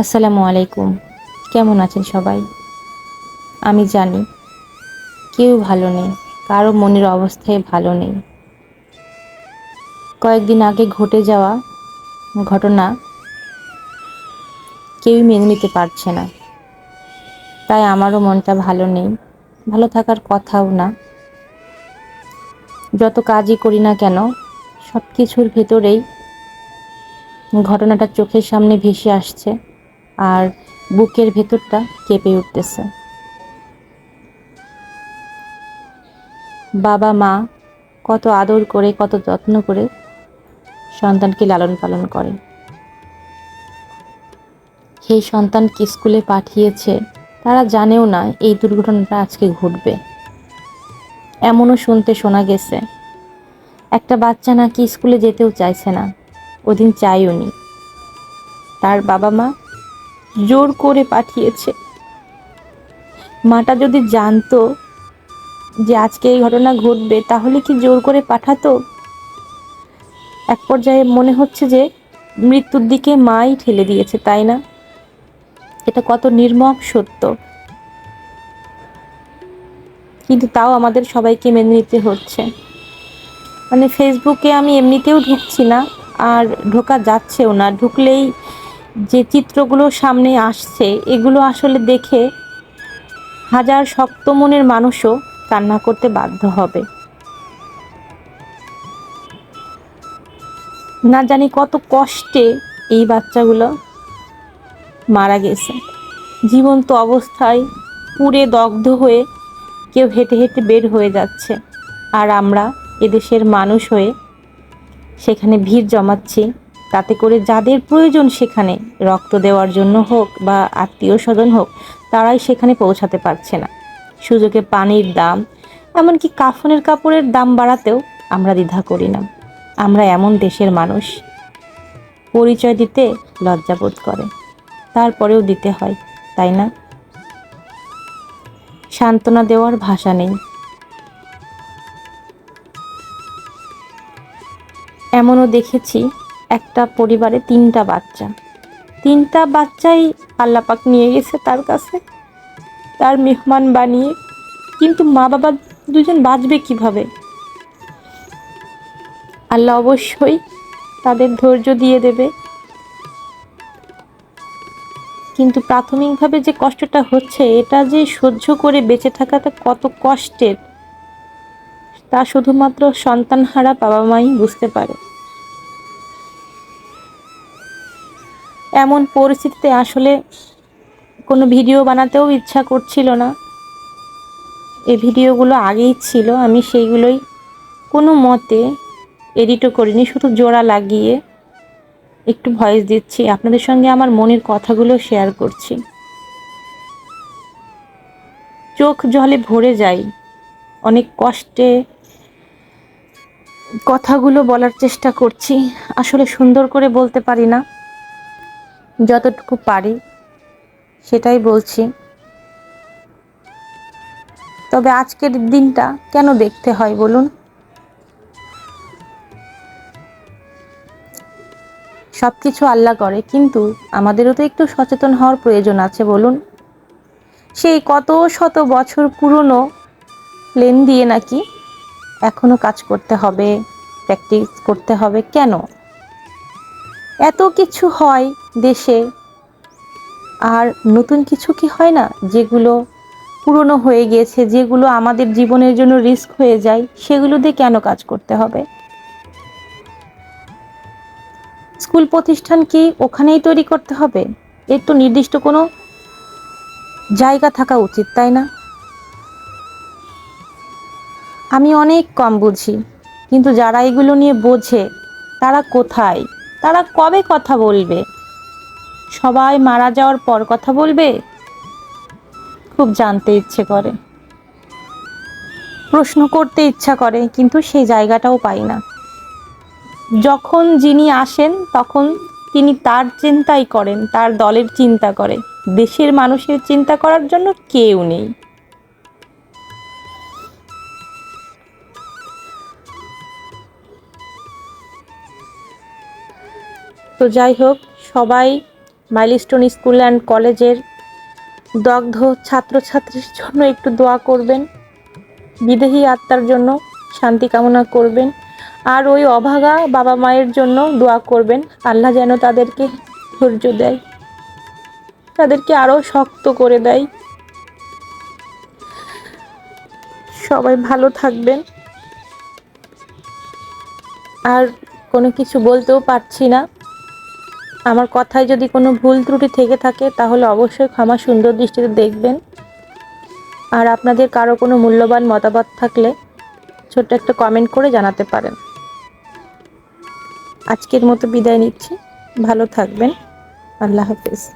আসসালামু আলাইকুম। কেমন আছেন সবাই? আমি জানি কেউ ভালো নেই, কারও মনের অবস্থায় ভালো নেই। কয়েকদিন আগে ঘটে যাওয়া ঘটনা কেউই মেনে নিতে পারছে না। তাই আমারও মনটা ভালো নেই, ভালো থাকার কথাও না। যত কাজই করি না কেন সব কিছুর ভেতরেই ঘটনাটা চোখের সামনে ভেসে আসছে। আর বুকের ভেতরটা কেঁপে উঠতেছে। বাবা, মা কত আদর করে, কত যত্ন করে সন্তানকে লালন পালন করে। সেই সন্তানকে স্কুলে পাঠিয়েছে, তারা জানেও না এই দুর্ঘটনাটা আজকে ঘটবে। এমনও শুনতে শোনা গেছে, একটা বাচ্চা নাকি স্কুলে যেতেও চাইছে না, ওদিন চাইও নি। তার বাবা মা জোর করে পাঠিয়েছে। মাটা যদি জানতো যে আজকে এই ঘটনা ঘটবে, তাহলে কি জোর করে পাঠাতো? এক পর্যায়ে মনে হচ্ছে যে মৃত্যুর দিকে মাই ঠেলে দিয়েছে, তাই না? এটা কত নির্মম সত্য। কিন্তু তাও আমাদের সবাইকে মেনে নিতে হচ্ছে। মানে ফেসবুকে আমি এমনিতেও ঢুকছি না, আর ঢোকা যাচ্ছেও না। ঢুকলেই যে চিত্রগুলো সামনে আসছে, এগুলো আসলে দেখে হাজার শক্ত মনের মানুষও কান্না করতে বাধ্য হবে। না জানি কত কষ্টে এই বাচ্চাগুলো মারা গেছে। জীবন্ত অবস্থায় পুড়ে দগ্ধ হয়ে কেউ হেঁটে হেঁটে বের হয়ে যাচ্ছে। আর আমরা এদেশের মানুষ হয়ে সেখানে ভিড় জমাচ্ছি। তাতে করে যাদের প্রয়োজন সেখানে রক্ত দেওয়ার জন্য হোক বা আত্মীয় স্বজন হোক, তারাই সেখানে পৌঁছাতে পারছে না। সুযোগে পানির দাম, এমনকি কাফনের কাপড়ের দাম বাড়াতেও আমরা দ্বিধা করি না। আমরা এমন দেশের মানুষ। পরিচয় দিতে লজ্জাবোধ করে। তারপরেও দিতে হয়, তাই না? সান্ত্বনা দেওয়ার ভাষা নেই। এমনও দেখেছি একটা পরিবারে তিনটা বাচ্চা। তিনটা বাচ্চাই আল্লাপাক নিয়ে গেছে তার কাছে, তার মেহমান বানিয়ে। কিন্তু মা বাবা দুজন বাঁচবে কীভাবে? আল্লাহ অবশ্যই তাদের ধৈর্য দিয়ে দেবে। কিন্তু প্রাথমিকভাবে যে কষ্টটা হচ্ছে, এটা যে সহ্য করে বেঁচে থাকাটা কত কষ্টের, তা শুধুমাত্র সন্তানহারা বাবা মাই বুঝতে পারে। এমন পরিস্থিতিতে আসলে কোনো ভিডিও বানাতেও ইচ্ছা করছিল না। এই ভিডিওগুলো আগেই ছিল, আমি সেইগুলোই কোনো মতে এডিটও করিনি, শুধু জোড়া লাগিয়ে একটু ভয়েস দিচ্ছি। আপনাদের সঙ্গে আমার মনের কথাগুলো শেয়ার করছি। চোখ জলে ভরে যাই, অনেক কষ্টে কথাগুলো বলার চেষ্টা করছি, আসলে সুন্দর করে বলতে পারি না। যতটুকু পারি, সেটাই বলছি। তবে আজকের দিনটা কেন দেখতে হয় বলুন? সব কিছু আল্লাহ করে, কিন্তু আমাদেরও তো একটু সচেতন হওয়ার প্রয়োজন আছে বলুন। সেই কত শত বছর পুরনো প্লেন দিয়ে নাকি এখনও কাজ করতে হবে প্র্যাকটিস করতে হবে, কেন? এত কিছু হয় দেশে। আর নতুন কিছু কি হয় না? যেগুলো পুরনো হয়ে গিয়েছে, যেগুলো আমাদের জীবনের জন্য রিস্ক হয়ে যায়, সেগুলো দিয়ে কেন কাজ করতে হবে? স্কুল প্রতিষ্ঠান কি ওখানেই তৈরি করতে হবে? এর তো নির্দিষ্ট কোনো জায়গা থাকা উচিত, তাই না? আমি অনেক কম বুঝি, কিন্তু যারা এগুলো নিয়ে বোঝে, তারা কোথায়? তারা কবে কথা বলবে? সবাই মারা যাওয়ার পর কথা বলবে? খুব জানতে ইচ্ছে করে। প্রশ্ন করতে ইচ্ছা করে, কিন্তু সেই জায়গাটাও পাই না। যখন যিনি আসেন, তখন তিনি তার চিন্তাই করেন, তার দলের চিন্তা করে। দেশের মানুষের চিন্তা করার জন্য কেউ নেই। তো যাই হোক, সবাই মাইলস্টোন স্কুল অ্যান্ড কলেজের দগ্ধ ছাত্রছাত্রীর জন্য একটু দোয়া করবেন। বিদেহী আত্মার জন্য শান্তি কামনা করবেন। আর ওই অভাগা বাবা মায়ের জন্য দোয়া করবেন। আল্লাহ যেন তাদেরকে ধৈর্য দেয়, তাদেরকে আরও শক্ত করে দেয়। সবাই ভালো থাকবেন। আর কোনো কিছু বলতেও পারছি না। আমার কথায় যদি কোনো ভুল ত্রুটি থেকে থাকে, তাহলে অবশ্যই ক্ষমা সুন্দর দৃষ্টিতে দেখবেন। আর আপনাদের কারও কোনো মূল্যবান মতামত থাকলে ছোট্ট একটা কমেন্ট করে জানাতে পারেন। আজকের মতো বিদায় নিচ্ছি। ভালো থাকবেন। আল্লাহ হাফিজ।